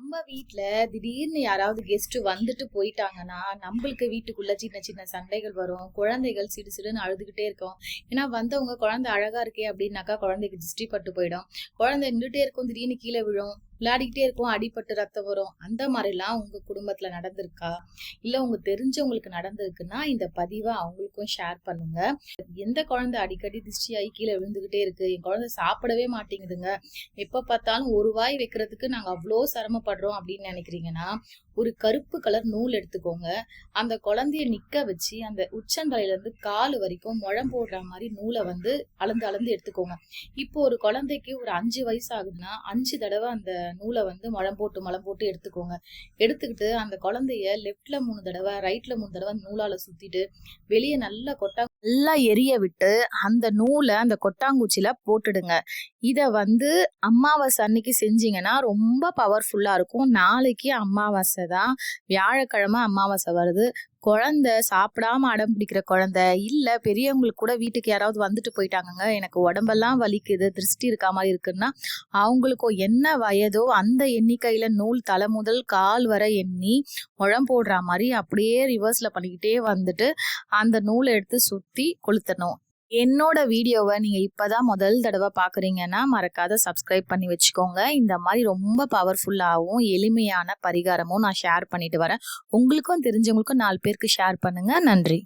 நம்ம வீட்ல திடீர்னு யாராவது கெஸ்ட் வந்துட்டு போயிட்டாங்கன்னா நம்மளுக்கு வீட்டுக்குள்ள சின்ன சின்ன சண்டைகள் வரும். குழந்தைகள் சிடு சிடுன்னு அழுதுகிட்டே இருக்கும். ஏன்னா வந்தவங்க குழந்தை அழகா இருக்கே அப்படின்னாக்கா குழந்தைக்கு திருஷ்டி பட்டு போயிடும். குழந்தை நின்றுட்டே இருக்கும் திடீர்னு கீழே விழும். விளையாடிக்கிட்டே இருக்கும் அடிபட்டு ரத்தம் வரும். அந்த மாதிரிலாம் உங்க குடும்பத்துல நடந்திருக்கா? இல்ல உங்க தெரிஞ்சவங்களுக்கு நடந்திருக்குன்னா இந்த பதிவை அவங்களுக்கும் ஷேர் பண்ணுங்க. எந்த குழந்தை அடிக்கடி திருஷ்டி ஆகி கீழே விழுந்துகிட்டே இருக்கு? என் குழந்தை சாப்பிடவே மாட்டேங்குதுங்க. எப்ப பார்த்தாலும் ஒரு வாய் வைக்கிறதுக்கு நாங்க அவ்வளோ சிரமப்படுறோம் அப்படின்னு நினைக்கிறீங்கன்னா ஒரு கருப்பு கலர் நூல் எடுத்துக்கோங்க. அந்த குழந்தைய நிக்க வச்சு அந்த உச்சந்தலையில இருந்து கால் வரைக்கும் முழம் போடுற மாதிரி நூலை வந்து அளந்து அளந்து எடுத்துக்கோங்க. இப்போ ஒரு குழந்தைக்கு ஒரு அஞ்சு வயசு ஆகுதுன்னா அஞ்சு தடவை அந்த நூலை வந்து மழம் போட்டு மழம் போட்டு எடுத்துக்கோங்க. எடுத்துக்கிட்டு அந்த குழந்தைய லெஃப்ட்ல மூணு தடவை ரைட்ல மூணு தடவை அந்த நூலால சுத்திட்டு வெளியே நல்லா கொட்டா நல்லா எரிய விட்டு அந்த நூலை அந்த கொட்டாங்குச்சியில போட்டுடுங்க. இதை வந்து அமாவாசை அன்னைக்கு செஞ்சீங்கன்னா ரொம்ப பவர்ஃபுல்லா இருக்கும். நாளைக்கு அமாவாசை தான். வியாழக்கிழமை அமாவாசை வருது. குழந்தை சாப்பிடாம அடம் பிடிக்கிற குழந்தை இல்ல பெரியவங்களுக்கு கூட வீட்டுக்கு யாராவது வந்துட்டு போயிட்டாங்கங்க எனக்கு உடம்பெல்லாம் வலிக்குது திருஷ்டி இருக்கா மாதிரி இருக்குன்னா அவங்களுக்கும் என்ன வயதோ அந்த எண்ணிக்கையில நூல் தலை முதல் கால் வரை எண்ணி முழம் போடுற மாதிரி அப்படியே ரிவர்ஸ்ல பண்ணிக்கிட்டே வந்துட்டு அந்த நூலை எடுத்து சுத்தி கொளுத்தணும். என்னோட வீடியோவை நீங்கள் இப்போ தான் முதல் தடவை பார்க்குறீங்கன்னா மறக்காத சப்ஸ்கிரைப் பண்ணி வச்சுக்கோங்க. இந்த மாதிரி ரொம்ப பவர்ஃபுல்லாகவும் எளிமையான பரிகாரமும் நான் ஷேர் பண்ணிட்டு வரேன். உங்களுக்கும் தெரிஞ்சவங்களுக்கும் நாலு பேருக்கு ஷேர் பண்ணுங்கள் நன்றி.